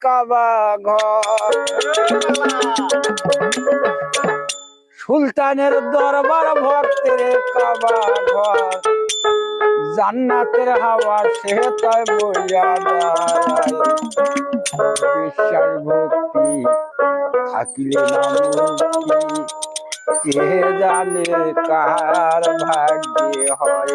কাবা ঘর। সুলতানের দরবার ভক্তের কাবা ঘর। জান্নাতের হাওয়া সে তাই বইয়া বিশ্বাস ভক্তি থাকিলে কে জানে কার ভাগ্যে হয়।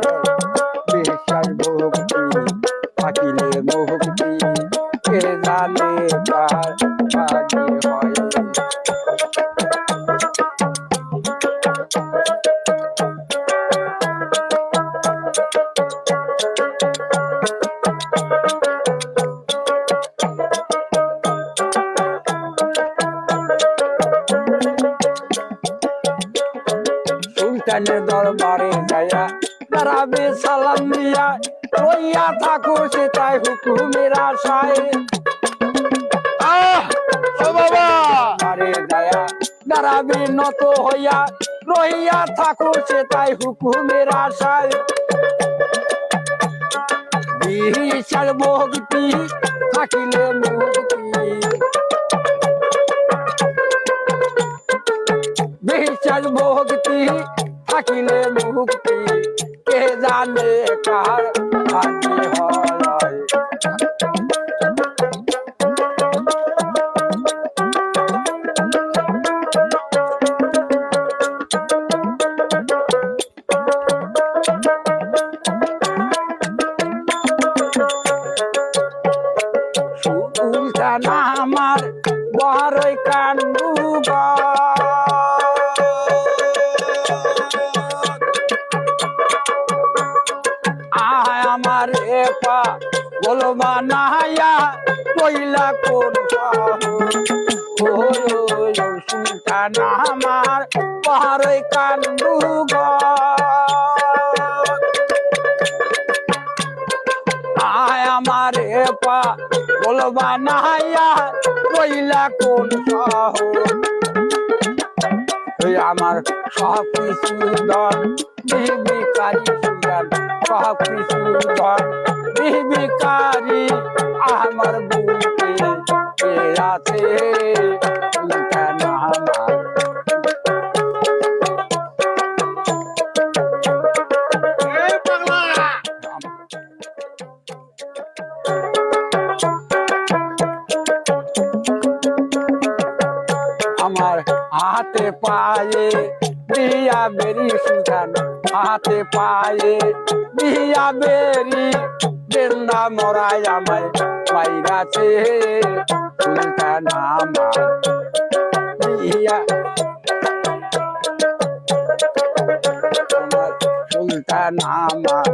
সুলতানের দরবারে যাইয়া দাঁড়াবে সালাম দিয়া রইয়া থাকো সে তাই হুকুমের আশায়। আহ ও বাবা! আরে যায়া দাঁড়াবে নত হইয়া রইয়া থাকো সে তাই হুকুমের আশায়। বিশাল ভক্তি থাকিলে মুক্তি বিশ্বাস ভক্তি থাকিলে মুক্তি। কে জানে কার ভাগ্যে হয়। আমার বড়ই কান্দু আয় আমার এপা বলবা নাইয়া কইলা কোন সুলতান আমার বড়ই কান্দু আয় আমার এপা বলবা নাইয়া কইলা কোন শহর আমার সব কিছু ধন, বিবিকারী সুগান সব কিছু ধন বিবিকারী আমার বুকে কে আছে সুলতান আমার দিয়া বেরি সুলতান হাতে পায়ে দিয়া বেরি। গেন্দা মরাই আমায় পাইরাছে সুলতান আমার। আমার সুলতান আমার।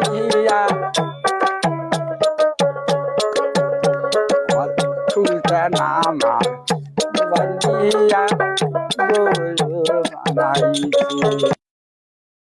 দিয়া সুলতান আমার। বন্দিয়া বলো বানাইছে।